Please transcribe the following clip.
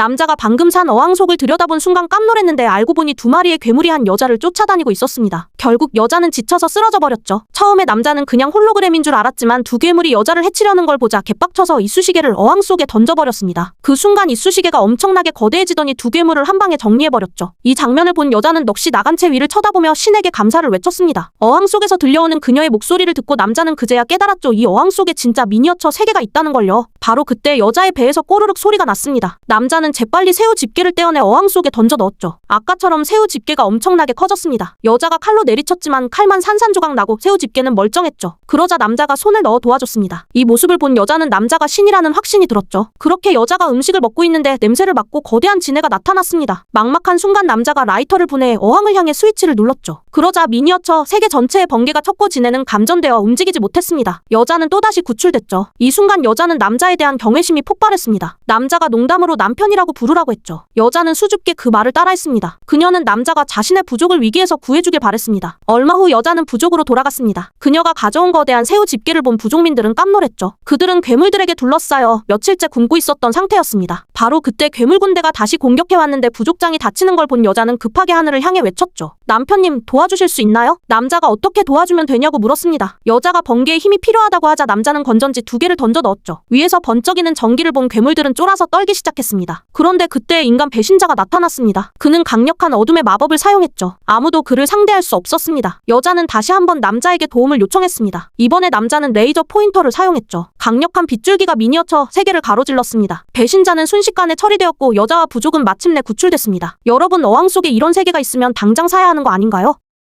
남자가 방금 산 어항 속을 들여다본 순간 깜놀했는데 알고 보니 두 마리의 괴물이 한 여자를 쫓아다니고 있었습니다. 결국 여자는 지쳐서 쓰러져 버렸죠. 처음에 남자는 그냥 홀로그램인 줄 알았지만 두 괴물이 여자를 해치려는 걸 보자 개빡쳐서 이쑤시개를 어항 속에 던져버렸습니다. 그 순간 이쑤시개가 엄청나게 거대해지더니 두 괴물을 한 방에 정리해버렸죠. 이 장면을 본 여자는 넋이 나간 채 위를 쳐다보며 신에게 감사를 외쳤습니다. 어항 속에서 들려오는 그녀의 목소리를 듣고 남자는 그제야 깨달았죠. 이 어항 속에 진짜 미니어처 세 개가 있다는 걸요. 바로 그때 여자의 배에서 꼬르륵 소리가 났습니다. 남자는 재빨리 새우 집게를 떼어내 어항 속에 던져 넣었죠. 아까처럼 새우 집게가 엄청나게 커졌습니다. 여자가 칼로 내리쳤지만 칼만 산산조각 나고 새우 집게는 멀쩡했죠. 그러자 남자가 손을 넣어 도와줬습니다. 이 모습을 본 여자는 남자가 신이라는 확신이 들었죠. 그렇게 여자가 음식을 먹고 있는데 냄새를 맡고 거대한 지네가 나타났습니다. 막막한 순간 남자가 라이터를 분해 어항을 향해 스위치를 눌렀죠. 그러자 미니어처 세계 전체의 번개가 쳤고 지네는 감전되어 움직이지 못했습니다. 여자는 또다시 구출됐죠. 이 순간 여자는 남자에 대한 경외심이 폭발했습니다. 남자가 농담으로 남편이라 고 부르라고 했죠. 여자는 수줍게 그 말을 따라했습니다. 그녀는 남자가 자신의 부족을 위기에서 구해주길 바랬습니다. 얼마 후 여자는 부족으로 돌아갔습니다. 그녀가 가져온 거대한 새우 집게를 본 부족민들은 깜놀했죠. 그들은 괴물들에게 둘러싸여 며칠째 굶고 있었던 상태였습니다. 바로 그때 괴물 군대가 다시 공격해왔는데 부족장이 다치는 걸 본 여자는 급하게 하늘을 향해 외쳤죠. 남편님 도와주실 수 있나요? 남자가 어떻게 도와주면 되냐고 물었습니다. 여자가 번개에 힘이 필요하다고 하자 남자는 건전지 두 개를 던져 넣었죠. 위에서 번쩍이는 전기를 본 괴물들은 쫄아서 떨기 시작했 그런데 그때 인간 배신자가 나타났습니다. 그는 강력한 어둠의 마법을 사용했죠. 아무도 그를 상대할 수 없었습니다. 여자는 다시 한번 남자에게 도움을 요청했습니다. 이번에 남자는 레이저 포인터를 사용했죠. 강력한 빗줄기가 미니어처 세 개를 가로질렀습니다. 배신자는 순식간에 처리되었고 여자와 부족은 마침내 구출됐습니다. 여러분 어항 속에 이런 세계가 있으면 당장 사야 하는 거 아닌가요?